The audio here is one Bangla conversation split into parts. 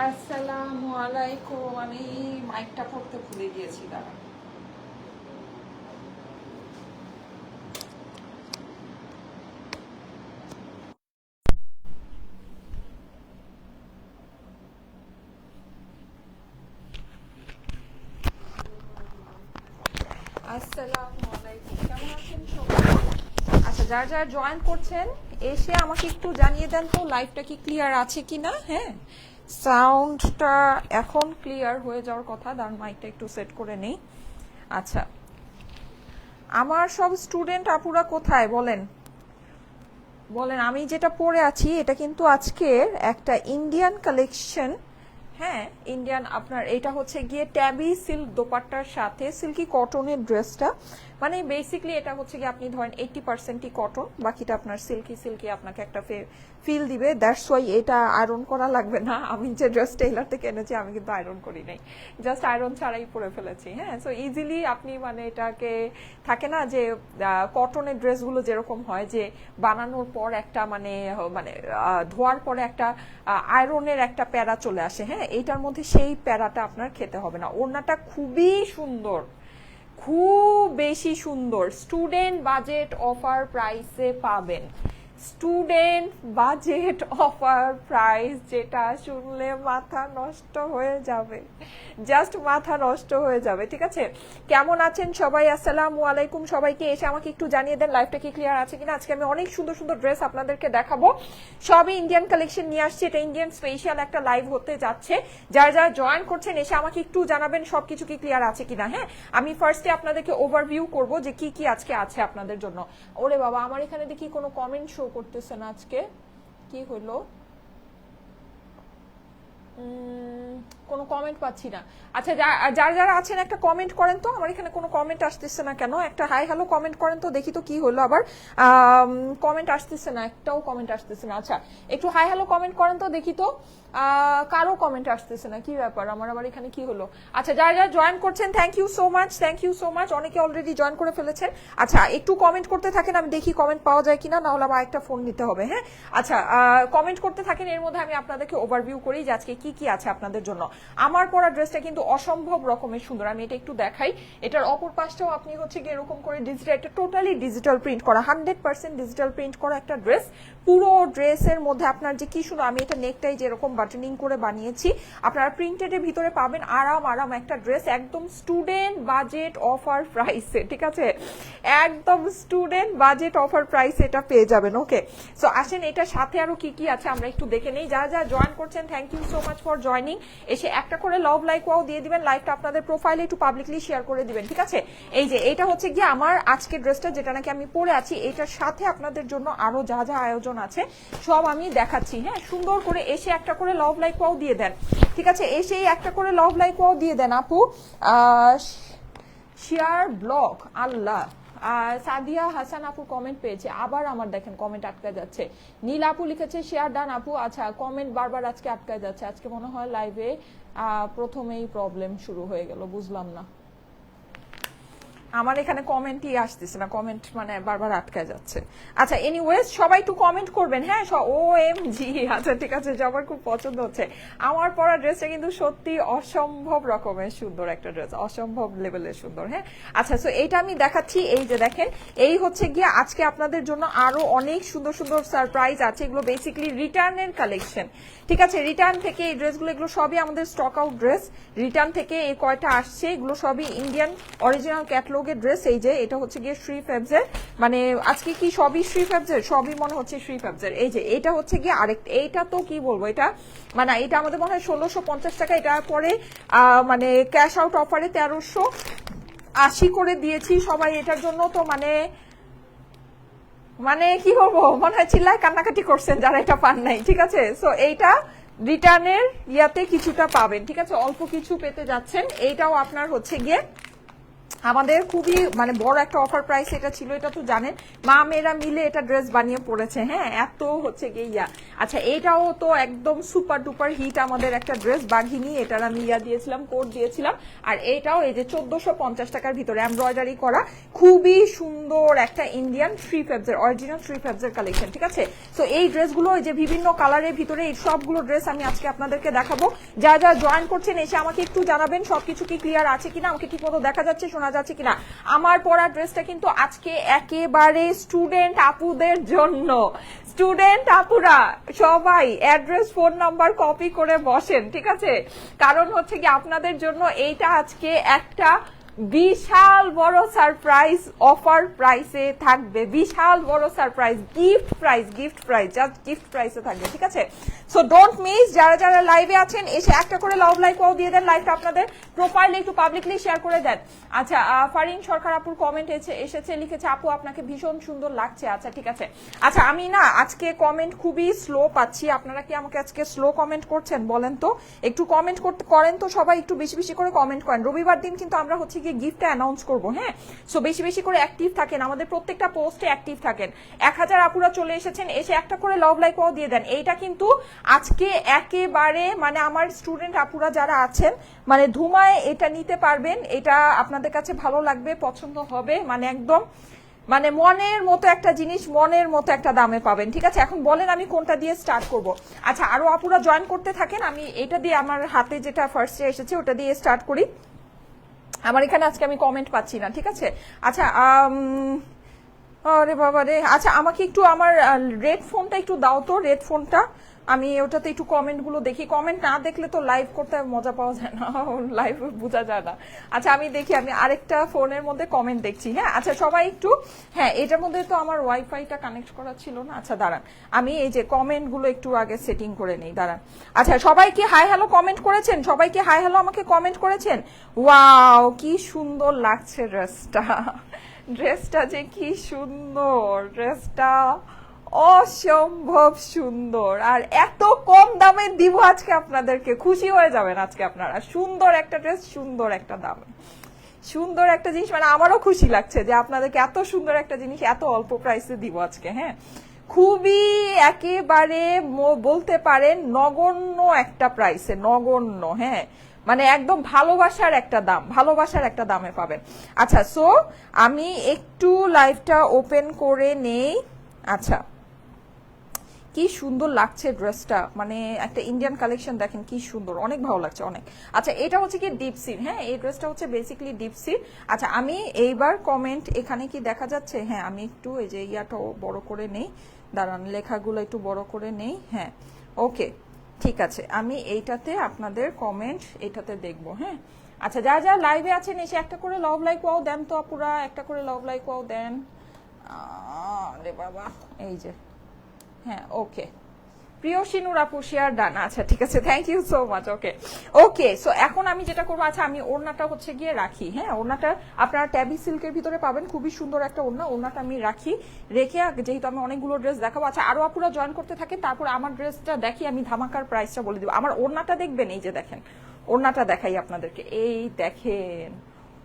আসসালামু আলাইকুম। আমি মাইকটা করতে ভুলে গিয়েছি দাঁড়া আসসালামু আলাইকুম। কেমন আছেন আচ্ছা যারা যারা জয়েন করছেন, এসে আমাকে একটু জানিয়ে দেন তো লাইভটা কি ক্লিয়ার আছে কি না হ্যাঁ? সাউন্ডটা এখন ক্লিয়ার হয়ে যাওয়ার কথা, দাঁড়ান মাইকটা একটু সেট করে নেই। আচ্ছা আমার সব স্টুডেন্ট আপুরা কোথায় বলেন? বলেন, আমি যেটা পরে আছি, এটা কিন্তু আজকের একটা ইন্ডিয়ান কালেকশন হ্যাঁ ইন্ডিয়ান আপনার, এটা হচ্ছে গিয়ে ট্যাবি সিল্ক দোপাট্টার সাথে সিল্কি কটনের ড্রেসটা মানে বেসিকলি এটা হচ্ছে কি আপনি ধরেন এইটটি পার্সেন্টই কটন বাকিটা আপনার সিল্কি সিল্কি আপনাকে একটা ফিল দিবে। দ্যাটস ওয়াই এটা আয়রন করা লাগবে না। আমি যে ড্রেস টেইলার থেকে এনেছি, আমি কিন্তু আয়রন করি নাই। জাস্ট আয়রন ছাড়াই পরে ফেলেছি হ্যাঁ? সো ইজিলি আপনি মানে এটাকে, থাকে না যে কটনের ড্রেসগুলো যেরকম হয় যে, বানানোর পর একটা মানে মানে ধোয়ার পরে একটা আয়রনের একটা প্যারা চলে আসে হ্যাঁ? এইটার মধ্যে সেই প্যারাটা আপনার খেতে হবে না। ওড়নাটা খুবই সুন্দর। খুব বেশি সুন্দর। স্টুডেন্ট বাজেট অফার প্রাইসে পাবেন। স্টুডেন্ট বাজেট অফার প্রাইস যেটা শুনলে মাথা নষ্ট হয়ে যাবে। জাস্ট মাথা নষ্ট হয়ে যাবে, ঠিক আছে? কেমন আছেন সবাই? আসসালামু আলাইকুম সবাইকে। এসে আমাকে একটু জানিয়ে দেন লাইফটা কি ক্লিয়ার আছে কিনা? আজকে আমি অনেক সুন্দর সুন্দর ড্রেস আপনাদেরকে দেখাবো। সবই ইন্ডিয়ান কালেকশন নিয়ে আসছে। এটা ইন্ডিয়ান স্পেশাল একটা লাইভ হতে যাচ্ছে। যারা যারা জয়েন করছেন, এসে আমাকে একটু জানাবেন সবকিছু কি ক্লিয়ার আছে কিনা হ্যাঁ? আমি ফার্স্টে আপনাদেরকে ওভারভিউ করব যে কি কি আজকে আছে আপনাদের জন্য। ওরে বাবা, আমার এখানে দেখি কোনো কমেন্ট শো করতেছে না আজকে। কি হলো? কোনো কমেন্ট পাচ্ছি না। আচ্ছা যারা যারা আছেন, একটা কমেন্ট করেন তো। আমার এখানে কোনো কমেন্ট আসতেছে না কেন? একটা হাই হ্যালো কমেন্ট করেন তো, দেখি তো কি হলো আবার। কমেন্ট আসতেছে না, একটাও কমেন্ট আসতেছে না। আচ্ছা একটু হাই হ্যালো কমেন্ট করেন তো, দেখি তো। কারও কমেন্ট আসতেছে না, কি ব্যাপার? আমার আবার এখানে কি হলো? আচ্ছা যারা যারা জয়েন করছেন thank you so much thank you so much অনেকে অলরেডি জয়েন করে ফেলেছেন। আচ্ছা একটু কমেন্ট করতে থাকেন, আমি দেখি কমেন্ট পাওয়া যায় কিনা না হলে আমার একটা ফোন নিতে হবে হ্যাঁ? আচ্ছা কমেন্ট করতে থাকেন, এর মধ্যে আমি আপনাদেরকে ওভারভিউ করি যে আজকে কি কি আছে আপনাদের জন্য। আমার পরা ড্রেসটা কিন্তু অসম্ভব রকমের সুন্দর। আমি এটা একটু দেখাই। এটার অপর পাশটাও আপনি হচ্ছে গিয়ে এরকম করে ডিজিটাল একটা টোটালি ডিজিটাল প্রিন্ট করা হান্ড্রেড পার্সেন্ট ডিজিটাল প্রিন্ট করা একটা ড্রেস পুরো ড্রেসের মধ্যে আপনার যে কি সুন্দর, আমি এটা নেকটাই যেরকম বাটনিং করে বানিয়েছি, আপনারা প্রিন্টেডের ভিতরে পাবেন আরাম আরাম একটা ড্রেস একদম স্টুডেন্ট বাজেট অফার প্রাইসে ঠিক আছে? একদম স্টুডেন্ট বাজেট অফার প্রাইসে এটা পেয়ে যাবেন ওকে সো আসেন, এটার সাথে আরও কি কি আছে আমরা একটু দেখে নেই। যারা যারা জয়েন করছেন thank you so much for joining এসে একটা করে লভ লাইক ওয়াও দিয়ে দিবেন লাইভটা আপনাদের প্রোফাইলে একটু পাবলিকলি শেয়ার করে দিবেন, ঠিক আছে? এই যে, এটা হচ্ছে গিয়ে আমার আজকের ড্রেসটা যেটা নাকি আমি পরে আছি, এটার সাথে আপনাদের জন্য আরও যা যা আয়োজন আছে, সব আমি দেখাচ্ছি হ্যাঁ? সুন্দর করে এসে একটা করে লভ লাইক ওয়াও দিয়ে দেন। ঠিক আছে? এসেই একটা করে লভ লাইক ওয়াও দিয়ে দেন, আপু। শেয়ার ব্লক আল্লাহ। সাদিয়া হাসান আপু কমেন্ট পেয়েছে, আবার আমার দেখেন কমেন্ট আটকা যাচ্ছে। নীল আপু লিখেছে, শেয়ার ডান আপু। আচ্ছা কমেন্ট বারবার আজকে আটকা যাচ্ছে। আজকে মনে হয় লাইভে প্রথমেই প্রবলেম শুরু হয়ে গেল, বুঝলাম না। আমার এখানে কমেন্টই আসতেছে না কমেন্ট মানে বারবার আটকে যাচ্ছে। আচ্ছা এনিওয়েজ সবাই একটু কমেন্ট করবেন। হ্যাঁ ও এম জি আচ্ছা ঠিক আছে সবার খুব পছন্দ হচ্ছে। আমার পরা ড্রেসটা কিন্তু সত্যি অসম্ভব রকমের সুন্দর একটা ড্রেস অসম্ভব লেভেলের সুন্দর হ্যাঁ? আচ্ছা সো এইটা আমি দেখাচ্ছি, এই যে দেখেন, এই হচ্ছে গিয়ে আজকে আপনাদের জন্য আরও অনেক সুন্দর সুন্দর সারপ্রাইজ আছে। এগুলো বেসিক্যালি রিটার্নের কালেকশন ঠিক আছে? রিটার্ন থেকে এই ড্রেসগুলো এগুলো সবই আমাদের স্টক আউট ড্রেস রিটার্ন থেকে এই কয়টা আসছে, এগুলো সবই ইন্ডিয়ান অরিজিনাল ক্যাটলগের ড্রেস এই যে এটা হচ্ছে গিয়ে শ্রী ফেবজের মানে আজকে কি সবই শ্রী ফেবজের সবই মনে হচ্ছে শ্রী ফেবজের এই যে এটা হচ্ছে গিয়ে আরেকটা, এইটা তো কি বলব এটা? মানে এটা আমাদের মনে হয় ষোলোশো পঞ্চাশ টাকা এটা পরে মানে ক্যাশ আউট অফারে তেরোশো আশি করে দিয়েছি সবাই এটার জন্য তো মানে মানে কি বলব, মনে হয় চিল্লায় কান্নাকাটি করছেন যারা এটা পান নাই, ঠিক আছে? সো এইটা রিটার্নের ইয়াতে কিছুটা পাবেন, ঠিক আছে? অল্প কিছু পেতে যাচ্ছেন, এইটাও আপনার হচ্ছে গিয়ে আমাদের খুবই মানে বড় একটা অফার প্রাইস এটা ছিল, এটা তো জানেন। মা মেয়েরা মিলে এটা ড্রেস বানিয়ে পড়েছে হ্যাঁ এত হচ্ছে গিয়ে আচ্ছা এটাও তো একদম সুপার ডুপার হিট আমাদের একটা ড্রেস বাঘিনি, এটার আমি ইয়া দিয়েছিলাম কোড দিয়েছিলাম। আর এটাও এই যে চোদ্দশো পঞ্চাশ টাকার ভিতরে এমব্রয়ডারি করা, খুবই সুন্দর একটা ইন্ডিয়ান থ্রি ফেবসের অরিজিনাল থ্রি ফেবসের কালেকশন ঠিক আছে? তো এই ড্রেসগুলো যে বিভিন্ন কালারের ভিতরে এই সবগুলো ড্রেস আমি আজকে আপনাদেরকে দেখাবো। যা যা জয়েন করছেন, এসে আমাকে একটু জানাবেন, সবকিছু কি ক্লিয়ার আছে কিনা? আমাকে ঠিক মতো দেখা যাচ্ছে, শোনা যাচ্ছে কিনা? আমার পড়া ড্রেসটা কিন্তু আজকে একেবারে স্টুডেন্ট আপুদের জন্য। স্টুডেন্ট আপুরা, সবাই অ্যাড্রেস ফোন নাম্বার কপি করে বসেন, ঠিক আছে? কারণ হচ্ছে কি, আপনাদের জন্য এইটা আজকে একটা বিশাল বড় সারপ্রাইজ অফার প্রাইসে থাকবে। বিশাল বড় surprise gift price gift price just gift প্রাইসে থাকবে, ঠিক আছে? সো ডোন্ট মিস যারা যারা লাইভে আছেন, এসে একটা করে লাভ লাইক ও দিয়ে দেন লাইভটা আপনাদের প্রোফাইলে একটু পাবলিকলি শেয়ার করে দেন। আচ্ছা ফারিন সরকার আপুর কমেন্ট এসেছে, লিখেছে, আপু, আপনাকে ভীষণ সুন্দর লাগছে। আচ্ছা ঠিক আছে। আচ্ছা আমি না আজকে কমেন্ট খুবই স্লো পাচ্ছি। আপনারা কি আমাকে আজকে স্লো কমেন্ট করছেন, বলেন তো? একটু কমেন্ট করতে করেন তো সবাই, একটু বেশি বেশি করে কমেন্ট করেন। রবিবার দিন কিন্তু আমরা হচ্ছে গিয়ে গিফটটা অ্যানাউন্স করব হ্যাঁ? সো বেশি বেশি করে অ্যাক্টিভ থাকেন। আমাদের প্রত্যেকটা পোস্টে অ্যাক্টিভ থাকেন। এক হাজার আপুরা চলে এসেছেন, এসে একটা করে লভ লাইক ও দিয়ে দেন। এইটা কিন্তু আজকে একেবারে মানে আমার স্টুডেন্ট আপুরা যারা আছেন মানে ধুমায় এটা নিতে পারবেন। এটা আপনাদের কাছে ভালো লাগবে, পছন্দ হবে মানে একদম মানে মনের মতো একটা জিনিস, মনের মতো একটা দামে পাবেন। ঠিক আছে? এখন বলেন আমি কোনটা দিয়ে স্টার্ট করব। আচ্ছা আরও আপুরা জয়েন করতে থাকেন, আমি এটা দিয়ে আমার হাতে যেটা ফার্স্টে এসেছে, ওটা দিয়ে স্টার্ট করি। আমার এখানে আজকে আমি কমেন্ট পাচ্ছি না ঠিক আছে? আচ্ছা আরে বাবা রে। আচ্ছা আমাকে একটু আমার রেড ফোনটা একটু দাও তো রেড ফোনটা আমি ওটাতে একটু কমেন্টগুলো দেখি। কমেন্ট না দেখলে তো লাইভ করতে মজা পাওয়া যায় না। লাইভ বোঝা যায় না। আচ্ছা আমি দেখি, আমি আরেকটা ফোনের মধ্যে কমেন্ট দেখছি হ্যাঁ? আচ্ছা সবাই একটু হ্যাঁ এটার মধ্যে তো আমার ওয়াইফাইটা কানেক্ট করা ছিল না। আচ্ছা দাঁড়ান। আমি এই যে কমেন্টগুলো একটু আগে সেটিং করে নেই, দাঁড়ান। আচ্ছা সবাই কি হাই হ্যালো কমেন্ট করেছেন? সবাই কি হাই হ্যালো আমাকে কমেন্ট করেছেন? ওয়াও কি সুন্দর লাগছে ড্রেসটা ড্রেসটা যে কি সুন্দর, ড্রেসটা অসম্ভব সুন্দর। আর এত কম দামে দিব আজকে আপনাদেরকে। খুশি হয়ে যাবেন আজকে আপনারা। সুন্দর একটা ড্রেস, সুন্দর একটা দাম। সুন্দর একটা জিনিস মানে আমারও খুশি লাগছে যে আপনাদেরকে এত সুন্দর একটা জিনিস, এত অল্প প্রাইসে দিব আজকে হ্যাঁ? খুবই একেবারে বলতে পারেন নগণ্য একটা প্রাইসে নগণ্য হ্যাঁ। মানে একদম ভালোবাসার একটা দাম, ভালোবাসার একটা দামে পাবেন। আচ্ছা সো আমি একটু লাইভটা ওপেন করে নেই। আচ্ছা। কি সুন্দর লাগছে ড্রেসটা। মানে একটা ইন্ডিয়ান কালেকশন দেখেন কি সুন্দর। অনেক ভালো লাগছে, অনেক। আচ্ছা এটা হচ্ছে কি ডিপ সির হ্যাঁ? এই ড্রেসটা হচ্ছে বেসিক্যালি ডিপ সির আচ্ছা আমি এইবার কমেন্ট এখানে কি দেখা যাচ্ছে? হ্যাঁ আমি একটু এই যে ইয়াটাও বড় করে নেই। দাঁড়ান, লেখাগুলো একটু বড় করে নেই। হ্যাঁ ওকে ঠিক আছে। আমি এইটাতে আপনাদের কমেন্ট এইটাতে দেখব হ্যাঁ? আচ্ছা যা যা লাইভে আছেন, এসে একটা করে লভ লাইক ওয়াও দেন তো আপুরা, একটা করে লভ লাইক ওয়াও দেন। আরে বাবা, এই যে। হ্যাঁ ওকে প্রিয় সিনুর আপু শেয়ার ডান আচ্ছা ঠিক আছে thank you so much okay okay so এখন আমি যেটা করব আচ্ছা আমি ওড়নাটা হচ্ছে গিয়ে রাখি হ্যাঁ ওড়নাটা আপনারা ট্যাবি সিল্কের ভিতরে পাবেন, খুবই সুন্দর একটা ওড়না, ওড়নাটা আমি রাখি, রেখে যেহেতু আমি অনেকগুলো ড্রেস দেখাবো আচ্ছা আরও আপুরা জয়েন করতে থাকে তারপর আমার ড্রেসটা দেখি, আমি ধামাকার প্রাইসটা বলে দিব। আমার ওড়নাটা দেখবেন, এই যে দেখেন, ওড়নাটা দেখাই আপনাদেরকে, এই দেখেন।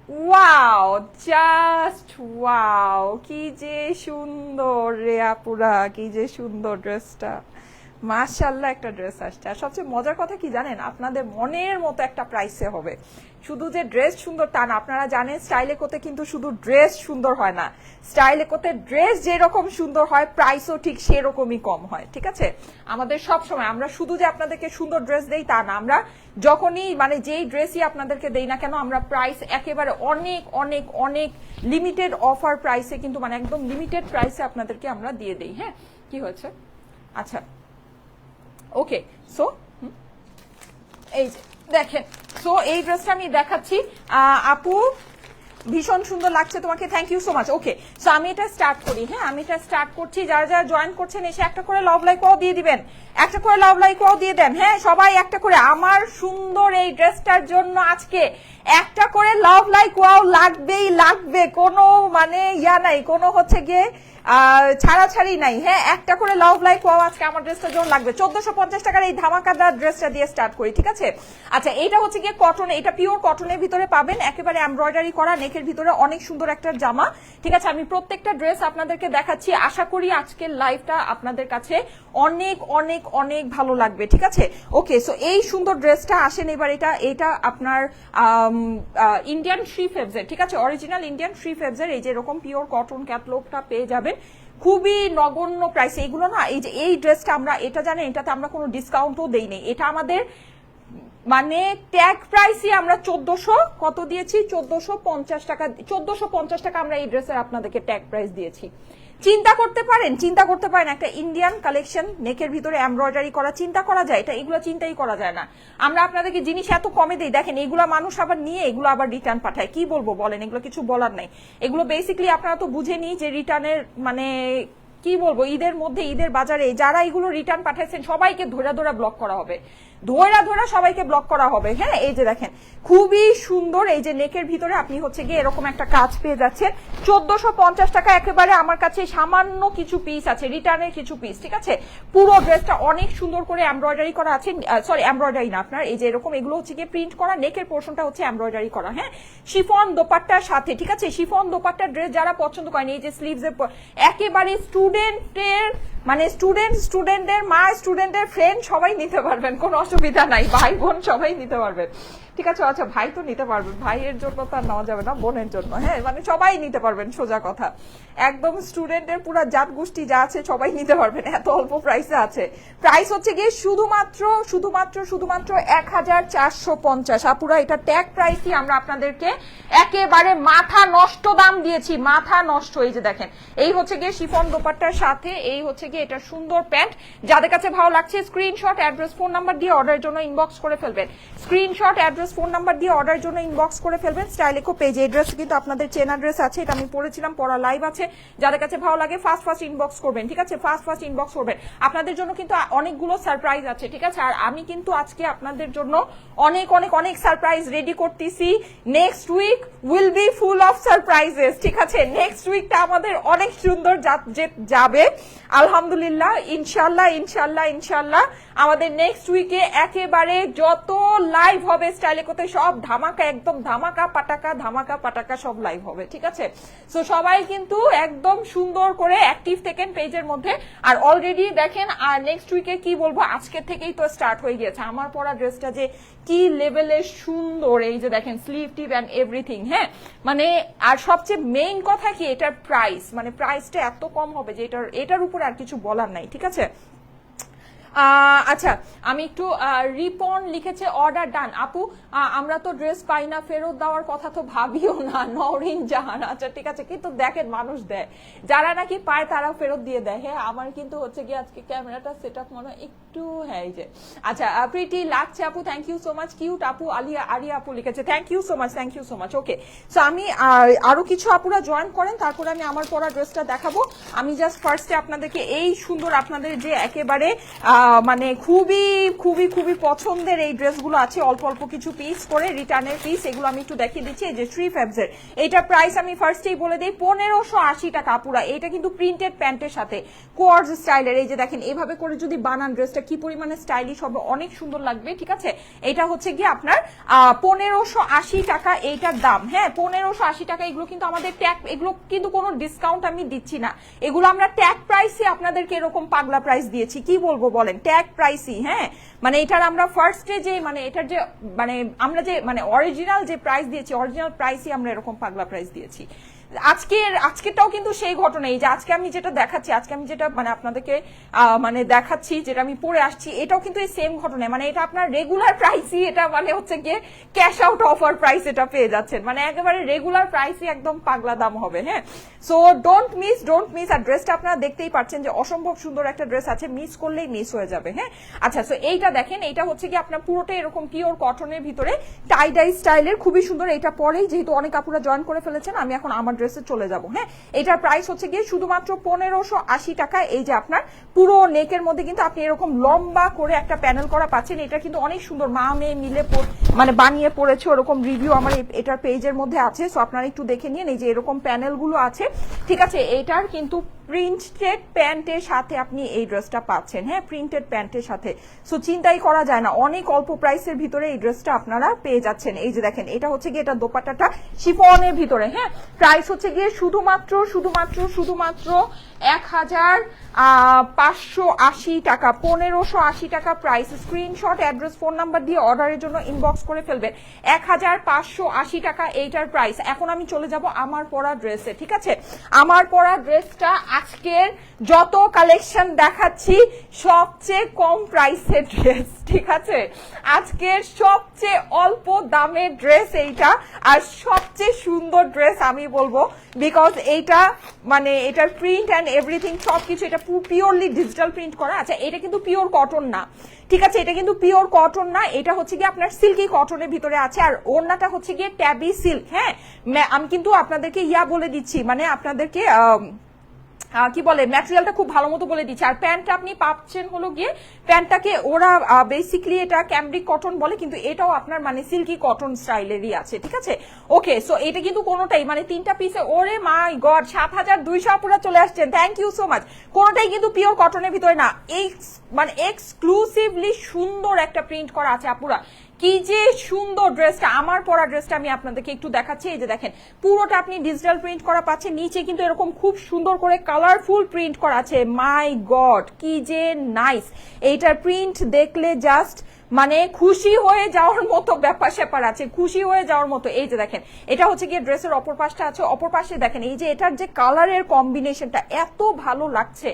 ওয়াও জাস্ট ওয়াও কি যে সুন্দর রে আপুরা কি যে সুন্দর ড্রেসটা মাশাল্লাহ একটা ড্রেস আসছে। আর সবচেয়ে মজার কথা কি জানেন? আপনাদের মনের মতো একটা প্রাইসে হবে। শুধু যে ড্রেস সুন্দর তা না, আপনারা জানেন স্টাইলে কোতে কিন্তু শুধু ড্রেস সুন্দর হয় না। স্টাইলে কোতে ড্রেস যেরকম সুন্দর হয় প্রাইসও ঠিক সেরকমই কম হয়, ঠিক আছে? আমাদের সব সময়, আমরা শুধু যে আপনাদেরকে সুন্দর ড্রেস দেই তা না, আমরা যখনই মানে যেই ড্রেসই আপনাদেরকে দেই না কেন, আমরা প্রাইস একেবারে অনেক অনেক অনেক লিমিটেড অফার প্রাইসে কিন্তু মানে একদম লিমিটেড প্রাইসে আপনাদেরকে আমরা দিয়ে দেই হ্যাঁ? কি হয়েছে? আচ্ছা ওকে সো এই দেখেন সো এই ড্রেসটা আমি দেখাচ্ছি। আপু, ভীষণ সুন্দর লাগছে তোমাকে thank you so much okay so আমি এটা স্টার্ট করি হ্যাঁ আমি এটা স্টার্ট করছি। যারা যারা জয়েন করছেন, এসে একটা করে লাভ লাইকও দিয়ে দিবেন। একটা করে লাভ লাইকও দিয়ে দেন হ্যাঁ সবাই একটা করে। আমার সুন্দর এই ড্রেসটার জন্য আজকে একটা করে লাভ লাইক ওয়াও লাগবেই, লাগবে। কোনো মানে ইয়া নাই, কোনো হচ্ছে গিয়ে ছাড়াছাড়ি নাই। হ্যাঁ একটা করে লাভ লাইফ ওয়াও আজকে আমার ড্রেসটা যেমন লাগবে। চোদ্দশো পঞ্চাশ টাকার এই ধামাকাদার ড্রেসটা দিয়ে স্টার্ট করি, ঠিক আছে? আচ্ছা এইটা হচ্ছে গিয়ে কটন এটা পিওর কটনের ভিতরে পাবেন। একেবারে এমব্রয়ডারি করা নেকের ভিতরে অনেক সুন্দর একটা জামা। ঠিক আছে, আমি প্রত্যেকটা ড্রেস আপনাদেরকে দেখাচ্ছি। আশা করি আজকের লাইভটা আপনাদের কাছে অনেক অনেক অনেক ভালো লাগবে, ঠিক আছে? ওকে সো এই সুন্দর ড্রেসটা আসেন এবার, এটা এটা আপনার ইন্ডিয়ান থ্রি ফেভসের ঠিক আছে? অরিজিনাল ইন্ডিয়ান থ্রি ফেভসের এই যে এরকম পিওর কটন ক্যাটলগটা পেয়ে যাবেন। খুবই নগণ্য প্রাইস এইগুলো না, এই যে এই ড্রেসটা আমরা, এটা জানেন, এটাতে আমরা কোনো ডিসকাউন্টও দেইনি এটা আমাদের মানে ট্যাগ প্রাইসই আমরা চোদ্দশো, কত দিয়েছি? চোদ্দশো পঞ্চাশ টাকা, চোদ্দশো পঞ্চাশ টাকা আমরা এই ড্রেসের আপনাদেরকে ট্যাগ প্রাইস দিয়েছি। চিন্তা করতে পারেন, চিন্তা করতে পারেন। একটা ইন্ডিয়ান কালেকশন নেকের ভিতরে এমব্রয়ডারি করা, চিন্তা করা যায়। এটা এগুলো চিন্তাই করা যায় না। আমরা আপনাদেরকে জিনিস এত কমে দিই। দেখেন, এগুলো মানুষ আবার নিয়ে, এগুলো আবার রিটার্ন পাঠায়। কি বলব বলেন, এগুলো কিছু বলার নাই। এগুলো বেসিক্যালি আপনারা তো বুঝেনি যে রিটার্নের মানে কি বলব, ঈদের মধ্যে, ঈদের বাজারে যারা এগুলো রিটার্ন পাঠাচ্ছেন সবাইকে ধরে ধরে ব্লক করা হবে। ধরা ধরা সবাইকে ব্লক করা হবে। হ্যাঁ এই যে দেখেন, খুবই সুন্দর এই যে নেকের ভিতরে আপনি হচ্ছে গিয়ে এরকম একটা কাজ পেয়ে যাচ্ছেন। চোদ্দশো পঞ্চাশ টাকা একেবারে আমার কাছে সামান্য কিছু পিস আছে রিটার্নের কিছু পিস ঠিক আছে? পুরো ড্রেসটা অনেক সুন্দর করে এমব্রয়ডারি করা আছে। সরি এমব্রয়ডারি না আপনার, এই যে এরকম এগুলো হচ্ছে গিয়ে প্রিন্ট করা নেকের পোর্শনটা হচ্ছে এমব্রয়ডারি করা হ্যাঁ? শিফন দোপাট্টার সাথে, ঠিক আছে? শিফন দোপাট্টার ড্রেস যারা পছন্দ করেন, এই যে স্লিভস একেবারে স্টুডেন্টের মানে স্টুডেন্ট স্টুডেন্টদের মা স্টুডেন্টের ফ্রেন্ড সবাই নিতে পারবেন, কোনো অসুবিধা নাই ভাই বোন সবাই নিতে পারবেন। ঠিক আছে আচ্ছা ভাই তো নিতে পারবেন ভাইয়ের জন্য তো আর নেওয়া যাবে না, বোনের জন্য। হ্যাঁ মানে সবাই নিতে পারবেন, সোজা কথা। একদম স্টুডেন্টের পুরো জাত গোষ্ঠী যা আছে, সবাই নিতে পারবেন। এত অল্প প্রাইসে আছে। প্রাইস হচ্ছে গিয়ে শুধুমাত্র শুধুমাত্র শুধুমাত্র এক হাজার চারশো পঞ্চাশ। আপুরা, এটা ট্যাগ প্রাইসই আমরা আপনাদেরকে একেবারে মাথা নষ্ট দাম দিয়েছি, মাথা নষ্ট। এই যে দেখেন, এই হচ্ছে গিয়ে শিফন দোপাট্টার সাথে, এই হচ্ছে গিয়ে এটা সুন্দর প্যান্ট। যাদের কাছে ভালো লাগছে স্ক্রিনশট অ্যাড্রেস ফোন নাম্বার দিয়ে অর্ডারের জন্য ইনবক্স করে ফেলবেন। স্ক্রিনশট অ্যাড্রেস ফোন নাম্বার দিয়ে অর্ডার জন্য ইনবক্স করে ফেলবেন। স্টাইলেকো পেজে এড্রেস কিন্তু আপনাদের চেন অ্যাড্রেস আছে, এটা আমি পড়েছিলাম, পড়া লাইভ আছে। যাদের কাছে ভালো লাগে ফার্স্ট ফার্স্ট ইনবক্স করবেন, ঠিক আছে? ফার্স্ট ফার্স্ট ইনবক্স করবেন। আপনাদের জন্য কিন্তু অনেকগুলো সারপ্রাইজ আছে, ঠিক আছে? আর আমি কিন্তু আজকে আপনাদের জন্য অনেক অনেক অনেক সারপ্রাইজ রেডি করতেছি। Next week will be full of surprises ঠিক আছে? নেক্সট উইকটা আমাদের অনেক সুন্দর যাবে। আলহামদুলিল্লাহ, ইনশাল্লাহ ইনশাল্লাহ ইনশাল্লাহ। আমাদের নেক্সট উইকে একেবারে যত লাইভ হবে স্টাইলে কোথায় সব ধামাকা, একদম ধামাকা পাটাকা ধামাকা পাটাকা সব লাইভ হবে, ঠিক আছে? সো সবাই কিন্তু একদম সুন্দর করে অ্যাক্টিভ থাকেন পেজের মধ্যে। আর অলরেডি দেখেন, আর নেক্সট উইকে কি বলব আজকে থেকেই তো স্টার্ট হয়ে গিয়েছে। আমার পরা ড্রেসটা যে কি লেভেলের সুন্দর, এই যে দেখেন স্লিভ টিপ অ্যান্ড এভরিথিং হ্যাঁ? মানে আর সবচেয়ে মেইন কথা কি, এটার প্রাইস মানে প্রাইসটা এত কম হবে যে এটার এটার উপর আর কিছু বলার নাই, ঠিক আছে? আচ্ছা আমি একটু রিপন লিখেছে অর্ডার ডান আপু আমরা তো ড্রেস পাই না ফেরত দেওয়ার কথা তো ভাবিও না নরিন জাহান আচ্ছা ঠিক আছে কিন্তু দেখেন মানুষ দেয়। যারা নাকি পায় তারা ফেরত দিয়ে দেয়। হ্যাঁ আমার কিন্তু হচ্ছে কি আজকে ক্যামেরাটা সেট আপ মনে একটু হ্যাঁ এই যে। আচ্ছা প্রিটি লাগছে আপু thank you so much cute আপু আলিয়া আরিয়া আপু লিখেছে thank you so much thank you so much okay so আমি আরও কিছু আপুরা জয়েন করেন তারপরে আমি আমার পরা ড্রেসটা দেখাবো। আমি জাস্ট ফার্স্টে আপনাদেরকে এই সুন্দর আপনাদের যে একেবারে আহ, মানে খুবই খুবই খুবই পছন্দের এই ড্রেসগুলো আছে। অল্প অল্প কিছু পিস করে রিটার্নের পিস এগুলো আমি একটু দেখিয়ে দিচ্ছি। এই যে থ্রি ফ্যাবসের এইটার প্রাইস আমি ফার্স্টেই বলে দিই, পনেরোশো আশি টাকা পুরা। এটা কিন্তু প্রিন্টেড প্যান্টের সাথে কোয়ার্স স্টাইলের এই যে দেখেন, এভাবে করে যদি বানান ড্রেসটা, কি পরিমাণে স্টাইলিশ হবে, অনেক সুন্দর লাগবে, ঠিক আছে? এটা হচ্ছে গিয়ে আপনার পনেরোশো আশি টাকা এইটার দাম। হ্যাঁ পনেরোশো আশি টাকা, এগুলো কিন্তু আমাদের ট্যাগ এগুলো কিন্তু কোনো ডিসকাউন্ট আমি দিচ্ছি না। এগুলো আমরা ট্যাগ প্রাইসে আপনাদেরকে এরকম পাগলা প্রাইস দিয়েছি। কি বলব বলেন? ট্যাগ প্রাইসই হ্যাঁ? মানে এটার আমরা ফার্স্টে যে মানে এটার যে মানে আমরা যে মানে অরিজিনাল যে প্রাইস দিয়েছি অরিজিনাল প্রাইসই আমরা এরকম পাগলা প্রাইস দিয়েছি। আজকের, আজকেরটাও কিন্তু সেই ঘটনা। এই যে আজকে আমি যেটা দেখাচ্ছি, আজকে আমি যেটা মানে আপনাদেরকে মানে দেখাচ্ছি, যেটা আমি পরে আসছি, এটাও কিন্তু এই সেম ঘটনা মানে এটা আপনার রেগুলার প্রাইসই এটা মানে হচ্ছে গিয়ে ক্যাশ আউট অফার প্রাইস এটা পেয়ে যাচ্ছেন। মানে একেবারে রেগুলার প্রাইসই একদম পাগলা দাম হবে হ্যাঁ? So don't miss don't miss আর ড্রেসটা আপনারা দেখতেই পাচ্ছেন যে অসম্ভব সুন্দর একটা ড্রেস আছে। মিস করলেই মিস হয়ে যাবে হ্যাঁ? আচ্ছা সো এইটা দেখেন, এইটা হচ্ছে কি আপনার পুরোটা এরকম পিওর কটনের ভিতরে টাই ডাই স্টাইলের খুবই সুন্দর। এটা পরেই যেহেতু অনেক আপুরা জয়েন করে ফেলেছেন, আমি এখন আমার ড্রেসে চলে যাব হ্যাঁ? এটার প্রাইস হচ্ছে গিয়ে শুধুমাত্র পনেরোশো আশি টাকা। এই যে আপনার পুরো নেকের মধ্যে কিন্তু আপনি এরকম লম্বা করে একটা প্যানেল করা পাচ্ছেন। এটা কিন্তু অনেক সুন্দর, মা মেয়ে মিলে মানে বানিয়ে পড়েছে ওরকম রিভিউ আমার এটার পেজের মধ্যে আছে। সো আপনারা একটু দেখে নিন, এই যে এরকম প্যানেলগুলো আছে। ঠিক আছে, এটার কিন্তু প্রিন্টেড প্যান্টের সাথে আপনি এই ড্রেসটা পাচ্ছেন। হ্যাঁ প্রিন্টেড প্যান্টের সাথে। সো চিন্তাই করা যায় না। অনেক অল্প প্রাইসের ভিতরে এই ড্রেসটা আপনারা পেয়ে যাচ্ছেন। এই যে দেখেন, এটা হচ্ছে গিয়ে এটা দোপাট্টাটা শিফনের ভিতরে। হ্যাঁ প্রাইস হচ্ছে গিয়ে শুধুমাত্র শুধুমাত্র শুধুমাত্র এক হাজার পাঁচশো আশি টাকা। পনেরোশো আশি টাকা price screenshot address phone number দিয়ে অর্ডারের জন্য ইনবক্স করে ফেলবেন। এক হাজার পাঁচশো আশি টাকা এইটার প্রাইস এখন আমি চলে যাব আমার পরা ড্রেসে ঠিক আছে? আমার পরা ড্রেসটা আজকের যত কালেকশন দেখাচ্ছি, সবচেয়ে কম প্রাইসের ড্রেস ঠিক আছে? আজকের সবচেয়ে অল্প দামের ড্রেস এইটা, আর সবচেয়ে সুন্দর ড্রেস আমি বলব বিকজ এইটা মানে এটার প্রিন্ট অ্যান্ড এভরিথিং সব কিছু এটা পিওরলি ডিজিটাল প্রিন্ট করা। আচ্ছা এটা কিন্তু পিওর কটন না, ঠিক আছে? এটা কিন্তু পিওর কটন না, এটা হচ্ছে গিয়ে আপনার সিল্কি কটনের ভিতরে আছে, আর ওড়নাটা হচ্ছে গিয়ে ট্যাবি সিল্ক হ্যাঁ? আমি কিন্তু আপনাদেরকে ইয়া বলে দিচ্ছি মানে আপনাদেরকে কি বলে ম্যাটেরিয়ালটা খুব ভালো মতো বলে দিচ্ছে। আর প্যান্টটা আপনি পাচ্ছেন হলো গিয়ে, প্যান্টটাকে ওরা বেসিকলি এটা ক্যামব্রিক কটন বলে, কিন্তু এটাও আপনার মানে সিল্কি কটন স্টাইলেরই আছে, ঠিক আছে? ওকে সো এটা কিন্তু কোনোটাই মানে তিনটা পিসে ওরে মাই গড সাত হাজার দুইশো আপুরা চলে আসছেন। থ্যাংক ইউ সো মাচ কোনোটাই কিন্তু পিওর কটনের ভিতরে না। এই মানে এক্সক্লুসিভলি সুন্দর একটা প্রিন্ট করা আছে আপুরা। কি যে সুন্দর ড্রেসটা আমার পরা ড্রেসটা আমি আপনাদেরকে একটু দেখাচ্ছি। এই যে দেখেন, পুরোটা আপনি ডিজিটাল প্রিন্ট করা পাচ্ছেন, নিচে কিন্তু এরকম খুব সুন্দর করে কালারফুল প্রিন্ট করা আছে। মাই গড কি যে নাইস এইটার প্রিন্ট দেখলে জাস্ট মানে খুশি হয়ে যাওয়ার মতো ব্যাপার স্যাপার আছে, খুশি হয়ে যাওয়ার মতো। এই যে দেখেন, এটা হচ্ছে গিয়ে ড্রেসের অপর পাশটা আছে, অপর পাশে দেখেন, এই যে এটার যে কালারের কম্বিনেশনটা এত ভালো লাগছে,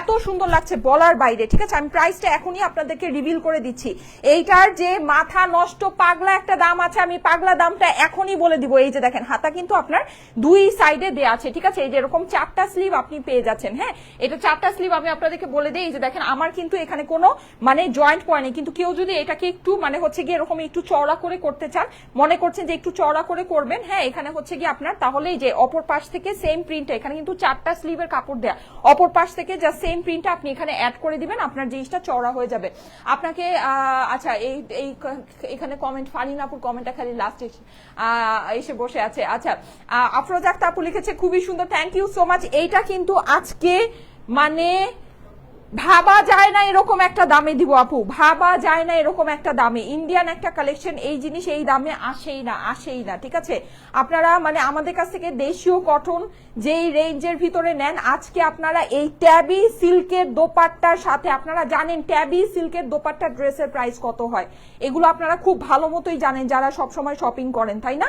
এত সুন্দর লাগছে বলার বাইরে, ঠিক আছে? আমি প্রাইসটা এখনই আপনাদেরকে রিভিল করে দিচ্ছি। এইটার যে মাথা নষ্ট, পাগলা একটা দাম আছে, আমি পাগলা দামটা এখনই বলে দিব। এই যে দেখেন, হাতা কিন্তু আপনার দুই সাইডে দেয়া আছে, ঠিক আছে? এই যে এরকম চারটা স্লিভ আপনি পেয়ে যাচ্ছেন হ্যাঁ? এটা চারটা স্লিভ আমি আপনাদেরকে বলে দিই, এই যে দেখেন, আমার কিন্তু এখানে কোনো মানে জয়েন্ট পয়েন্ট নেই, কিন্তু কেউ যদি এটাকে একটু মানে হচ্ছে গিয়ে এরকম একটু চওড়া করে করতে চান। মনে করছেন যে একটু চওড়া করে করবেন। হ্যাঁ এখানে হচ্ছে গিয়ে আপনার তাহলেই যে অপর পাশ থেকে সেম প্রিন্ট এখানে কিন্তু চারটা স্লিভের কাপড় দেয়া। অপর পাশ থেকে যা সেম প্রিন্টটা আপনি এখানে অ্যাড করে দিবেন আপনার জিনিসটা চওড়া হয়ে যাবে। আপনাকে আচ্ছা এই এই এখানে কমেন্ট ফারিন আপুর কমেন্টটা খালি লাস্ট এসে এসে বসে আছে। আচ্ছা আহ, আফরোজ আক্তার লিখেছে খুবই সুন্দর থ্যাংক ইউ সো মাচ এইটা কিন্তু আজকে মানে ভাবা যায় না এরকম একটা দামে দিব আপু, ভাবা যায় না এরকম একটা দামে। ইন্ডিয়ান একটা কালেকশন এই জিনিস এই দামে আসেই না আসেই না, ঠিক আছে? আপনারা মানে আমাদের কাছ থেকে দেশীয় কটন যেই রেঞ্জের ভিতরে নেন, আজকে আপনারা এই ট্যাবি সিল্কের দোপাট্টার সাথে, আপনারা জানেন ট্যাবি সিল্কের দোপাট্টা ড্রেসের প্রাইস কত হয়? এগুলো আপনারা খুব ভালো মতোই জানেন, যারা সবসময় শপিং করেন, তাই না?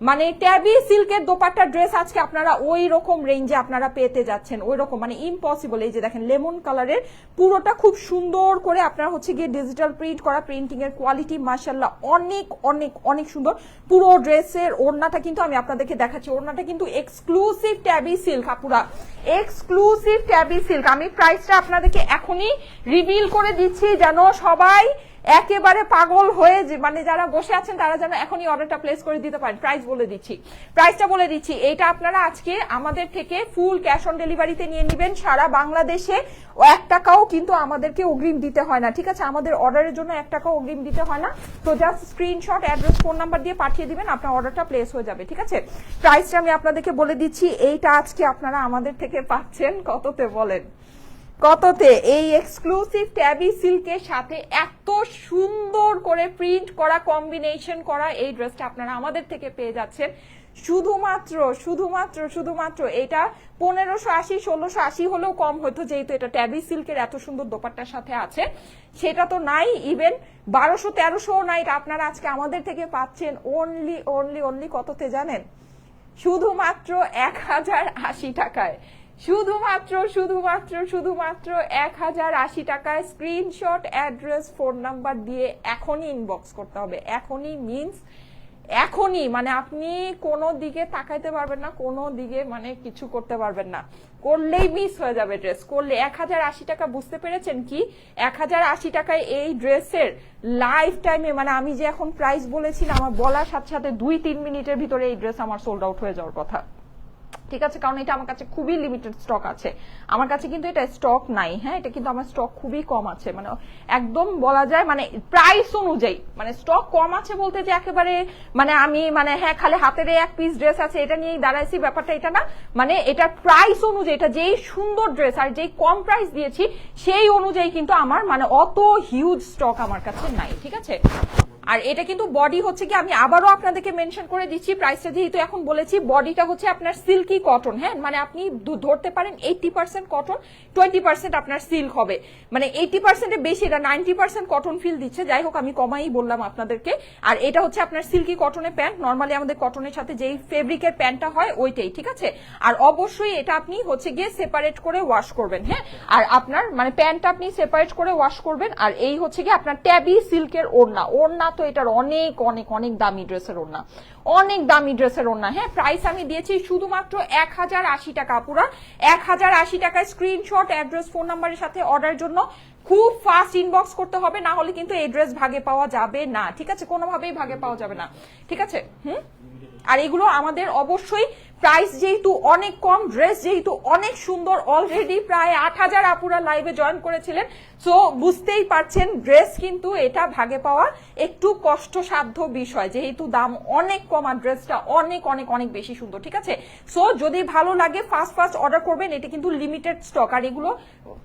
মানে ট্যাবি সিল্কের দোপাট্টা ড্রেস আজকে আপনারা ওই রকম রেঞ্জে আপনারা পেতে যাচ্ছেন, ওই রকম মানে ইম্পসিবল এই যে দেখেন, লেমন কালারের পুরোটা খুব সুন্দর করে আপনার হচ্ছে গিয়ে ডিজিটাল প্রিন্ট করা প্রিন্টিং এর কোয়ালিটি মার্শাল্লাহ অনেক অনেক অনেক সুন্দর। পুরো ড্রেসের ওড়নাটা কিন্তু আমি আপনাদেরকে দেখাচ্ছি। ওড়নাটা কিন্তু এক্সক্লুসিভ ট্যাবি সিল্ক, আপুরা। Exclusive tabby silk. আমি প্রাইসটা আপনাদেরকে এখনই রিভিল করে দিচ্ছি যেন সবাই একেবারে পাগল হয়ে যে মানে যারা বসে আছেন, তারা যেন এখনই অর্ডারটা প্লেস করে দিতে পারেন। প্রাইস বলে দিচ্ছি। প্রাইসটা বলে দিচ্ছি। এটা আপনারা আজকে আমাদের থেকে ফুল ক্যাশ অন ডেলিভারিতে নিয়ে নেবেন। সারা বাংলাদেশে এক টাকাও কিন্তু আমাদেরকে অগ্রিম দিতে হয় না, ঠিক আছে? আমাদের অর্ডারের জন্য এক টাকাও অগ্রিম দিতে হয় না। তো just screenshot address phone number দিয়ে পাঠিয়ে দিবেন, আপনার অর্ডারটা প্লেস হয়ে যাবে, ঠিক আছে? প্রাইসটা আমি আপনাদেরকে বলে দিচ্ছি। এইটা আজকে আপনারা আমাদের থেকে পাচ্ছেন। কততে বলেন? কততে এই এক্সক্লুসিভ ট্যাবি সিল্কের সাথে এত সুন্দর করে প্রিন্ট করা কম্বিনেশন করা এই ড্রেসটা আপনারা আমাদের থেকে পেয়ে যাচ্ছেন। শুধুমাত্র শুধুমাত্র শুধুমাত্র এটা পনেরোশো আশি, ষোলোশো আশি হলেও কম হতো যেহেতু এটা ট্যাবি সিল্কের এত সুন্দর দোপাট্টার সাথে আছে। সেটা তো নাই ইভেন বারোশো, তেরোশো নাই, আপনারা আজকে আমাদের থেকে পাচ্ছেন অনলি অনলি অনলি কততে জানেন? শুধুমাত্র এক হাজার আশি টাকায়। শুধুমাত্র শুধুমাত্র শুধুমাত্র এক হাজার আশি টাকায় স্ক্রিনশট অ্যাড্রেস ফোন নাম্বার দিয়ে এখনই ইনবক্স করতে হবে। এখনই মিনস এখনই মানে আপনি কোনো দিকে তাকাইতে পারবেন না, কোনো দিকে মানে কিছু করতে পারবেন না। করলেই মিস হয়ে যাবে ড্রেস করলে এক হাজার আশি টাকা বুঝতে পেরেছেন কি? এক হাজার আশি টাকায় এই ড্রেসের লাইফ টাইমে মানে আমি যে এখন প্রাইস বলেছিলাম আমার বলার সাথে সাথে দুই তিন মিনিটের ভিতরে এই ড্রেস আমার সোল্ড আউট হয়ে যাওয়ার কথা। ঠিক আছে? কারণ এটা আমার কাছে খুবই লিমিটেড স্টক আছে। আমার কাছে কিন্তু এটা স্টক নাই হ্যাঁ? এটা কিন্তু আমার স্টক খুবই কম আছে। মানে একদম বলা যায় মানে প্রাইস অনুযায়ী। মানে স্টক কম আছে বলতে যে একেবারে মানে আমি মানে হ্যাঁ খালি হাতের এক পিস ড্রেস আছে, এটা নিয়েই দাঁড়াইছি, ব্যাপারটা এটা না। মানে এটার প্রাইস অনুযায়ী, এটা যেই সুন্দর ড্রেস আর যেই কম প্রাইস দিয়েছি, সেই অনুযায়ী কিন্তু আমার মানে অত হিউজ স্টক আমার কাছে নাই, ঠিক আছে? আর এটা কিন্তু বডি হচ্ছে কি, আমি আবারও আপনাদেরকে মেনশন করে দিচ্ছি প্রাইসটা যেহেতু এখন বলেছি বডিটা হচ্ছে আপনার সিল্কি কটন হ্যাঁ? মানে আপনি ধরতে পারেন eighty percent cotton twenty percent আপনার সিল্ক হবে। মানে এইটি পার্সেন্টের বেশি, এটা নাইনটি পার্সেন্ট কটন ফিল দিচ্ছে। যাই হোক, আমি কমাই বললাম আপনাদেরকে। আর এটা হচ্ছে আপনার সিল্কি কটনের প্যান্ট নর্মালি আমাদের কটনের সাথে যেই ফেব্রিকের প্যান্টটা হয়, ওইটাই, ঠিক আছে? আর অবশ্যই এটা আপনি হচ্ছে গিয়ে সেপারেট করে ওয়াশ করবেন হ্যাঁ? আর আপনার মানে প্যান্টটা আপনি সেপারেট করে ওয়াশ করবেন, আর এই হচ্ছে গিয়ে আপনার ট্যাবি সিল্কের ওড়না। ওড়না তো এটার অনেক অনেক অনেক দামি ড্রেসের ওড়না। অনেক দামি ড্রেসের ওড়না। হ্যাঁ প্রাইস আমি দিয়েছি শুধুমাত্র এক হাজার আশি টাকা পুরা। এক হাজার আশি টাকায় স্ক্রিনশট অ্যাড্রেস ফোন নাম্বারের সাথে অর্ডার জন্য খুব ফাস্ট ইনবক্স করতে হবে, না হলে কিন্তু এই ড্রেস ভাগে পাওয়া যাবে না। ঠিক আছে? কোনোভাবেই ভাগে পাওয়া যাবে না। ঠিক আছে? হুম? আর এগুলো আমাদের অবশ্যই প্রাইস যেহেতু অনেক কম ড্রেস যেহেতু অনেক সুন্দর অলরেডি প্রায় আট হাজার আপুরা লাইভে জয়েন করেছিলেন। সো বুঝতেই পারছেন ড্রেস কিন্তু এটা ভাগে পাওয়া একটু কষ্টসাধ্য বিষয়। যেহেতু দাম অনেক কম আর ড্রেসটা অনেক অনেক অনেক বেশি সুন্দর, ঠিক আছে? সো যদি ভালো লাগে ফার্স্ট ফার্স্ট অর্ডার করবেন। এটা কিন্তু লিমিটেড স্টক আর এগুলো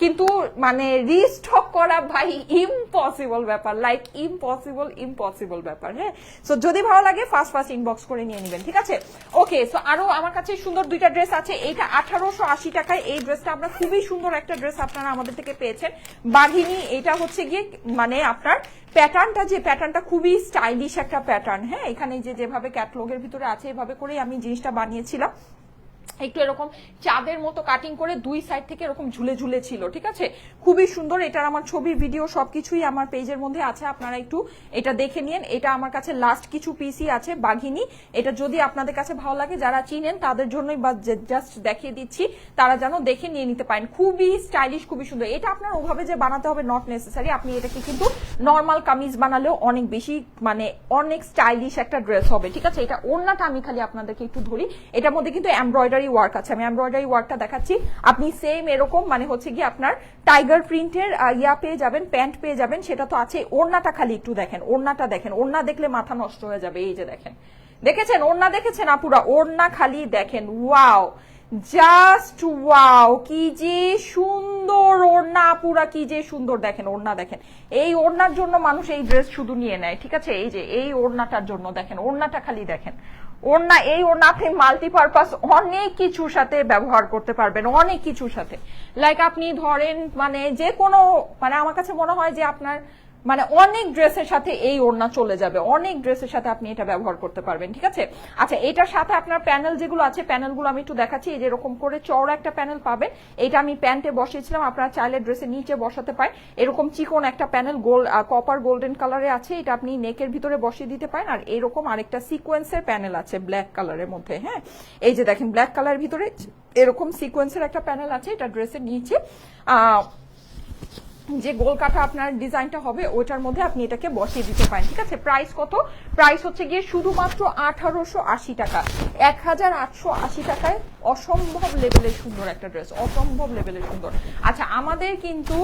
কিন্তু মানে রিস্টক করা ভাই ইম্পসিবল ব্যাপার। লাইক ইম্পসিবল ইম্পসিবল ব্যাপার হ্যাঁ? সো যদি ভালো লাগে ফার্স্ট ফার্স্ট ইনবক্স করে নিয়ে নেবেন, ঠিক আছে? ওকে সো আরও আমার কাছে সুন্দর দুইটা ড্রেস আছে। এইটা আঠারোশো আশি টাকায়। এই ড্রেসটা আপনার খুবই সুন্দর একটা ড্রেস আপনারা আমাদের থেকে পেয়েছেন। বাঘিনী, এটা হচ্ছে গিয়ে মানে আপনার প্যাটার্নটা যে প্যাটার্নটা খুবই স্টাইলিশ একটা প্যাটার্ন হ্যাঁ? এখানে যে যেভাবে ক্যাটলগের ভিতরে আছে, এভাবে করেই আমি জিনিসটা বানিয়েছিলাম। একটু এরকম চাঁদের মতো কাটিং করে দুই সাইড থেকে এরকম ঝুলে ঝুলে ছিল, ঠিক আছে? খুবই সুন্দর, এটার আমার ছবি ভিডিও সবকিছুই আমার পেজের মধ্যে আছে, আপনারা একটু এটা দেখে নিন। এটা আমার কাছে লাস্ট কিছু পিসই আছে, বাঘিনী। এটা যদি আপনাদের কাছে ভালো লাগে, যারা চিনেন, তাদের জন্যই বা জাস্ট দেখিয়ে দিচ্ছি, তারা যেন দেখে নিয়ে নিতে পারেন। খুবই স্টাইলিশ খুবই সুন্দর। এটা আপনার ওভাবে যে বানাতে হবে নট নেসেসারি আপনি এটাকে কিন্তু নর্মাল কামিজ বানালেও অনেক বেশি মানে অনেক স্টাইলিশ একটা ড্রেস হবে, ঠিক আছে? এটা ওড়নাটা আমি খালি আপনাদেরকে একটু ধরি। এটার মধ্যে কিন্তু এমব্রয়ডারি ওয়ার্ক আছে। আমি এমব্রয়ডারি ওয়ার্কটা দেখাচ্ছি। আপনি সেম এরকম মানে হচ্ছে গিয়ে আপনার টাইগার প্রিন্টের ইয়া পেয়ে যাবেন প্যান্ট পেয়ে যাবেন, সেটা তো আছে। ওড়নাটা খালি একটু দেখেন, ওড়নাটা দেখেন। ওড়না দেখলে মাথা নষ্ট হয়ে যাবে, এই যে দেখেন। দেখেছেন? ওড়না দেখেছেন আপুরা? ওড়না খালি দেখেন। ওয়াও! Just wow! কি যে সুন্দর ওড়না আপুরা, কি যে সুন্দর দেখেন, ওড়না দেখেন। এই ওড়নার জন্য মানুষ এই ড্রেস শুধু নিয়ে নেয়, ঠিক আছে? এই যে, এই ওড়নাটার জন্য দেখেন, ওড়নাটা খালি দেখেন। ওড়না, এই ওড়না আপনি মাল্টিপারপাস অনেক কিছুর সাথে ব্যবহার করতে পারবেন, অনেক কিছুর সাথে। লাইক আপনি ধরেন মানে যে কোনো মানে আমার কাছে মনে হয় যে আপনার মানে অনেক ড্রেসের সাথে এই ওড়না চলে যাবে। অনেক ড্রেসের সাথে আপনি এটা ব্যবহার করতে পারবেন, ঠিক আছে? আচ্ছা এটার সাথে আপনার প্যানেল যেগুলো আছে, প্যানেলগুলো আমি একটু দেখাচ্ছি। এই যে এরকম করে চওড়া একটা প্যানেল পাবেন। এটা আমি প্যান্টে বসিয়েছিলাম, আপনারা চাইলে ড্রেসের নিচে বসাতে পারেন। এরকম চিকন একটা প্যানেল গোল্ড কপার গোল্ডেন কালারে আছে। এটা আপনি নেকের ভিতরে বসিয়ে দিতে পারেন। আর এরকম আরেকটা সিকোয়েন্সের প্যানেল আছে ব্ল্যাক কালারের মধ্যে হ্যাঁ? এই যে দেখেন ব্ল্যাক কালারের ভিতরে এরকম সিকোয়েন্সের একটা প্যানেল আছে, এটা ড্রেসের নিচে। আহ যে গোল কাটা আপনার ডিজাইনটা হবে, ওটার মধ্যে আপনি এটাকে বসিয়ে দিতে পারেন, ঠিক আছে? প্রাইস কত? প্রাইস হচ্ছে গিয়ে শুধুমাত্র আঠারোশো আশি টাকা। এক হাজার আটশো আশি টাকায় অসম্ভব লেভেলের সুন্দর একটা ড্রেস অসম্ভব লেভেলের সুন্দর। আচ্ছা আমাদের কিন্তু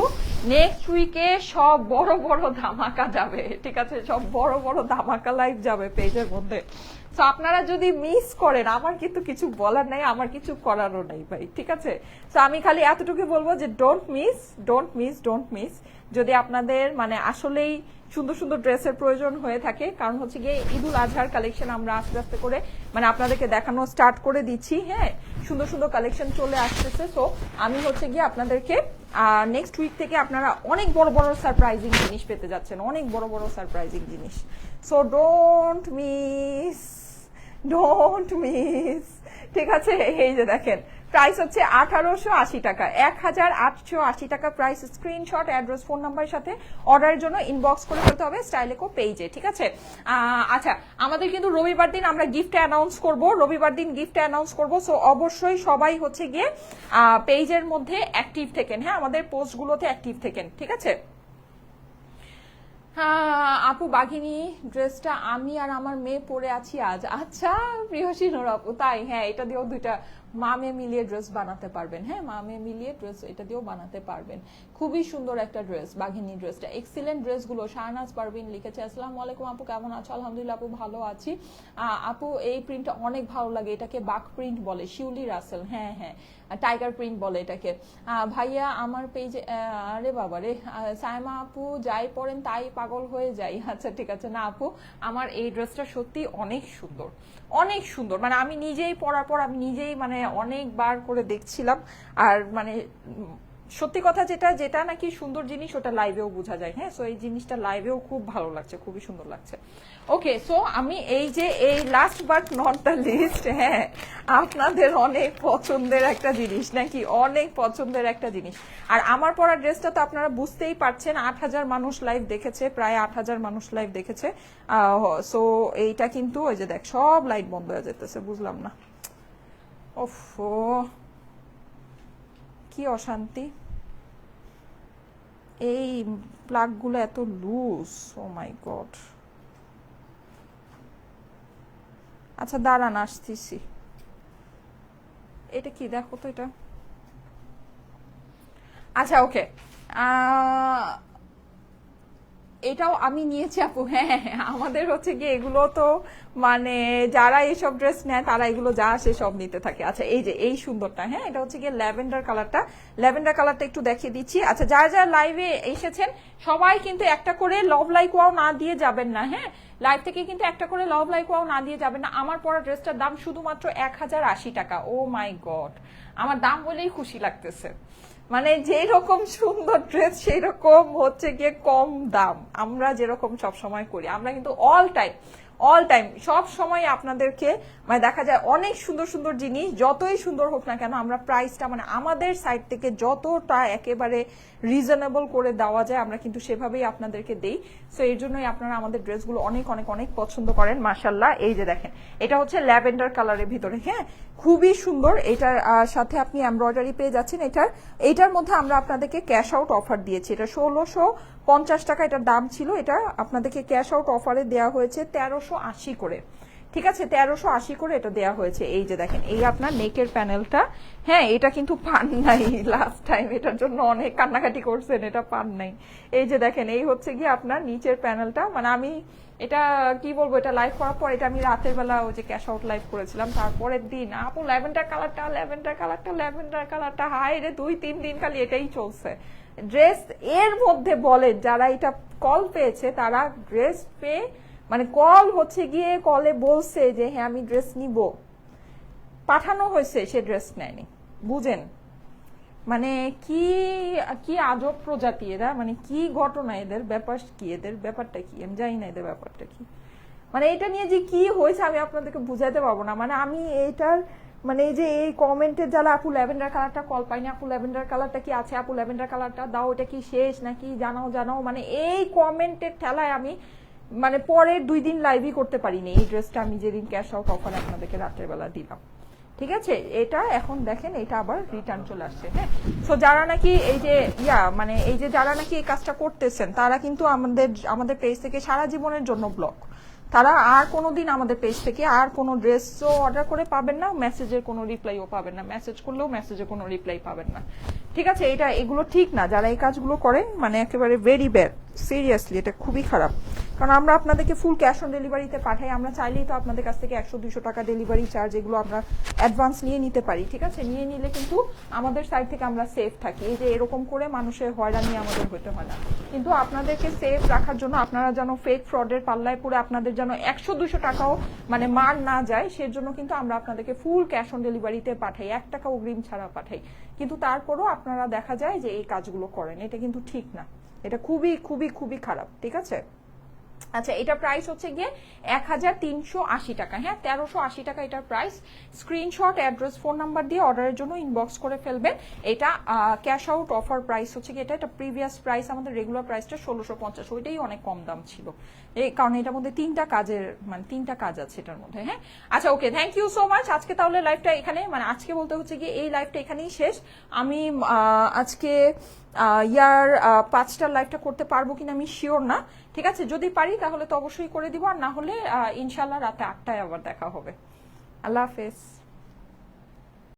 নেক্সট উইকে সব বড় বড় ধামাকা যাবে, ঠিক আছে? সব বড় বড় ধামাকা লাইভ যাবে পেজের মধ্যে। তো আপনারা যদি মিস করেন, আমার কিন্তু কিছু বলার নাই, আমার কিছু করারও নাই ভাই, ঠিক আছে? তো আমি খালি এতটুকু বলব যে don't miss don't miss don't miss যদি আপনাদের মানে আসলেই সুন্দর সুন্দর ড্রেসের প্রয়োজন হয়ে থাকে, কারণ হচ্ছে গিয়ে ঈদুল আজহার কালেকশন আমরা আস্তে আস্তে করে মানে আপনাদেরকে দেখানো স্টার্ট করে দিচ্ছি হ্যাঁ? সুন্দর সুন্দর কালেকশন চলে আসতেছে। সো আমি হচ্ছে গিয়ে আপনাদেরকে নেক্সট উইক থেকে আপনারা অনেক বড় বড় সারপ্রাইজিং জিনিস পেতে যাচ্ছেন, অনেক বড় বড় সারপ্রাইজিং জিনিস। So don't miss don't miss ঠিক আছে? এই যে দেখেন প্রাইস হচ্ছে আঠারোশো আশি টাকা। এক হাজার আটশো আশি টাকা প্রাইস স্ক্রিনশট অ্যাড্রেস ফোন নাম্বারের সাথে অর্ডারের জন্য ইনবক্স করে ফেলতে হবে স্টাইলেকো পেজে ঠিক আছে? আচ্ছা আমাদের কিন্তু রবিবার দিন আমরা গিফট অ্যানাউন্স করব, রবিবার দিন গিফট অ্যানাউন্স করব। সো অবশ্যই সবাই হচ্ছে গিয়ে পেজের মধ্যে অ্যাক্টিভ থেকেন হ্যাঁ? আমাদের পোস্টগুলোতে অ্যাক্টিভ থেকেন, ঠিক আছে? হ্যাঁ আপু, বাঘিনী ড্রেসটা আমি আর আমার মেয়ে পরে আছি আজ। আচ্ছা প্রিয়সী নোর তাই হ্যাঁ এটা দিয়েও দুইটা মামে মিলিয়ে ড্রেস বানাতে পারবেন। হ্যাঁ মামে মিলিয়ে ড্রেস এটা দিয়েও বানাতে পারবেন। খুবই সুন্দর একটা ড্রেস বাঘিনী ড্রেসটা এক্সিলেন্ট ড্রেসগুলো শাহনাজ পারবিন লিখেছে, আসসালামু আলাইকুম আপু, কেমন আছো? আলহামদুলিল্লাহ আপু ভালো আছি। আপু, এই প্রিন্টটা অনেক ভালো লাগে, এটাকে বাঘ প্রিন্ট বলে, শিউলি রাসেল হ্যাঁ হ্যাঁ টাইগার প্রিন্ট বলে এটাকে। ভাইয়া, আমার পেজে আরে বাবা রে সায়মা আপু যাই পড়েন তাই পাগল হয়ে যাই। আচ্ছা ঠিক আছে। না আপু, আমার এই ড্রেসটা সত্যি অনেক সুন্দর অনেক সুন্দর। মানে আমি নিজেই পরার পর আমি নিজেই মানে অনেকবার করে দেখছিলাম। আর মানে সত্যি কথা যেটা যেটা নাকি সুন্দর জিনিস, ওটা লাইভেও বোঝা যায়। হ্যাঁ সো এই জিনিসটা লাইভেও খুব ভালো লাগছে, খুবই সুন্দর লাগছে। ওকে সো আমি এই যে এই last but not the least হ্যাঁ আপনাদের অনেক পছন্দের একটা জিনিস, নাকি অনেক পছন্দের একটা জিনিস। আর আমার পরা ড্রেসটা তো আপনারা বুঝতেই পারছেন, আট হাজার মানুষ লাইভ দেখেছে, প্রায় আট হাজার মানুষ লাইভ দেখেছে। সো এইটা কিন্তু ওই যে দেখ, সব লাইট বন্ধ হয়ে যেতেছে বুঝলাম না। ওফো, কি অশান্তি। এই প্লাগগুলো এত লুজ ও মাই গড আচ্ছা দাঁড়ান, আসতেছি। এটা কি? দেখো তো এটা। আচ্ছা ওকে এটাও আমি নিয়েছি আপু হ্যাঁ হ্যাঁ, হ্যাঁ, আমাদের হচ্ছে গিয়ে এগুলো তো মানে যারা এইসব ড্রেস নেয় তারা এগুলো যা আসে সব নিতে থাকে। আচ্ছা এই যে এই সুন্দরটা হ্যাঁ এটা হচ্ছে গিয়ে ল্যাভেন্ডার কালারটা। ল্যাভেন্ডার কালারটা একটু দেখিয়ে দিচ্ছি। আচ্ছা যারা যারা লাইভে এসেছেন সবাই কিন্তু একটা করে লভ লাইক ওয়াও না দিয়ে যাবেন না হ্যাঁ। লাইভ থেকে কিন্তু একটা করে লভ লাইক ওয়াও না দিয়ে যাবেন না। আমার পরা ড্রেসটার দাম শুধুমাত্র এক হাজার আশি টাকা। ও মাই গড আমার দাম বলেই খুশি লাগতেছে। মানে যেই রকম সুন্দর ড্রেস সেই রকম হচ্ছে গিয়ে কম দাম। আমরা যেরকম সব সময় করি। আমরা কিন্তু অল টাইম অল টাইম সব সময় আপনাদেরকে মানে দেখা যায় অনেক সুন্দর সুন্দর জিনিস, যতই সুন্দর হোক না কেন, আমরা প্রাইসটা মানে আমাদের সাইড থেকে যতটা একেবারে রিজনেবল করে দেওয়া যায়, আমরা কিন্তু সেভাবেই আপনাদেরকে দেই। সো এর জন্যই আপনারা আমাদের ড্রেসগুলো অনেক অনেক অনেক পছন্দ করেন মাসাল্লাহ এই যে দেখেন, এটা হচ্ছে ল্যাভেন্ডার কালারের ভিতরে হ্যাঁ? খুবই সুন্দর। এটার সাথে আপনি এমব্রয়ডারি পেয়ে যাচ্ছেন এটার। এইটার মধ্যে আমরা আপনাদেরকে ক্যাশ আউট অফার দিয়েছি। এটা ষোলোশো পঞ্চাশ টাকা, এটার দাম ছিল। এটা আপনাদেরকে ক্যাশ আউট অফারে দেওয়া হয়েছে তেরোশো আশি করে। ঠিক আছে, তেরোশো আশি করে এটা দেওয়া হয়েছে। এই যে দেখেন, এই আপনার নেকের প্যানেলটা হ্যাঁ এটা কিন্তু পান নাই। লাস্ট টাইম এটার জন্য অনেক কান্নাকাটি করছেন, এটা পান নাই। এই যে দেখেন, এই হচ্ছে গিয়ে আপনার নিচের প্যানেলটা। মানে আমি এটা, কি বলব, এটা লাইভ করার পর এটা আমি রাতের বেলা ওই যে ক্যাশ আউট লাইভ করেছিলাম। তারপরের দিন, আপু ল্যাভেন্ডার কালারটা ল্যাভেন্ডার কালারটা ল্যাভেন্ডার কালারটা হাই রে, দুই, তিন দিন খালি এটাই চলছে। ড্রেস এর মধ্যে বলেন, যারা এটা কল পেয়েছে, তারা ড্রেস পেয়ে মানে কল হচ্ছে গিয়ে কলে বলছে যে হ্যাঁ আমি ড্রেস নিব। পাঠানো হয়েছে, সে ড্রেস নেয়নি। বুঝেন? মানে কি কি আজব প্রজাতি এরা মানে কি ঘটনা এদের, ব্যাপার কি এদের, ব্যাপারটা কি? আমি জানি না এদের ব্যাপারটা কি। মানে এটা নিয়ে যে কি হয়েছে আমি আপনাদেরকে বুঝাইতে পারব না। মানে আমি এইটার মানে এই যে এই কমেন্টের যারা আপু ল্যাভেন্ডার কালারটা কল পাইনি, আপু ল্যাভেন্ডার কালারটা কি আছে? আপু ল্যাভেন্ডার কালারটা দাও, এটা কি শেষ নাকি? জানাও জানাও। মানে এই কমেন্টের ঠেলায় আমি মানে পরের দুই দিন লাইভই করতে পারিনি। এই ড্রেসটা আমি যেদিন ক্যাশ আউট অফার আপনাদেরকে রাতের বেলা দিলাম। ঠিক আছে? এটা এখন দেখেন, এটা আবার রিটার্ন চলে আসছে হ্যাঁ? সো যারা নাকি এই যে, ইয়া মানে এই যে যারা নাকি এই কাজটা করতেছেন, তারা কিন্তু আমাদের আমাদের পেজ থেকে সারা জীবনের জন্য ব্লক তারা আর কোনোদিন আমাদের পেজ থেকে আর কোনো ড্রেসও অর্ডার করে পাবেন না মেসেজের কোনো রিপ্লাইও পাবেন না। মেসেজ করলেও মেসেজে কোনো রিপ্লাই পাবেন না। ঠিক আছে? এটা, এগুলো ঠিক না। যারা এই কাজগুলো করেন মানে একেবারে ভেরি ব্যাড সিরিয়াসলি এটা খুবই খারাপ। কারণ আমরা আপনাদেরকে ফুল ক্যাশ অন ডেলিভারিতে পাঠাই, আমরা চাইলেই তো আপনাদের কাছ থেকে একশো, দুশো টাকা ডেলিভারি চার্জ এগুলো আমরা অ্যাডভান্স নিয়ে নিতে পারি, ঠিক আছে? নিয়ে নিলে কিন্তু আমাদের সাইড থেকে আমরা সেফ থাকি। এই যে এরকম করে মানুষের হয়রানি আমাদের হতে হয় না। কিন্তু আপনাদেরকে সেফ রাখার জন্য আপনারা যেন ফেক ফ্রডের পাল্লায় পড়ে আপনাদের যেন একশো, দুশো টাকাও মানে মার না যায়, সেজন্য কিন্তু আমরা আপনাদেরকে ফুল ক্যাশ অন ডেলিভারিতে পাঠাই, এক টাকা অগ্রিম ছাড়া পাঠাই। কিন্তু তারপরও আপনারা দেখা যায় যে এই কাজগুলো করেন, এটা কিন্তু ঠিক না। এটা খুবই খুবই খুবই খারাপ ঠিক আছে? আচ্ছা এটা প্রাইস হচ্ছে গিয়ে এক হাজার তিনশো আশি টাকা। হ্যাঁ তেরোশো আশি টাকা এটার price screenshot address phone number দিয়ে অর্ডারের জন্য ইনবক্স করে ফেলবেন। এটা ক্যাশ আউট অফার প্রাইস হচ্ছে গিয়ে এটা এটা প্রিভিয়াস প্রাইস আমাদের রেগুলার প্রাইসটা ষোলোশো পঞ্চাশ। ওইটাই অনেক কম দাম ছিল। এই, কারণ এটার মধ্যে তিনটা কাজের মানে তিনটা কাজ আছে এটার মধ্যে হ্যাঁ? আচ্ছা okay thank you so much আজকে তাহলে লাইফটা এখানে মানে আজকে বলতে হচ্ছে গিয়ে এই লাইফটা এখানেই শেষ। আমি আজকে ইয়ার পাঁচটার লাইভটা করতে পারব কিনা আমি শিওর না। ঠিক আছে, যদি পারি তাহলে তো অবশ্যই করে দিব, আর না হলে ইনশাল্লাহ রাতে আটটায় আবার দেখা হবে। আল্লাহ হাফেজ।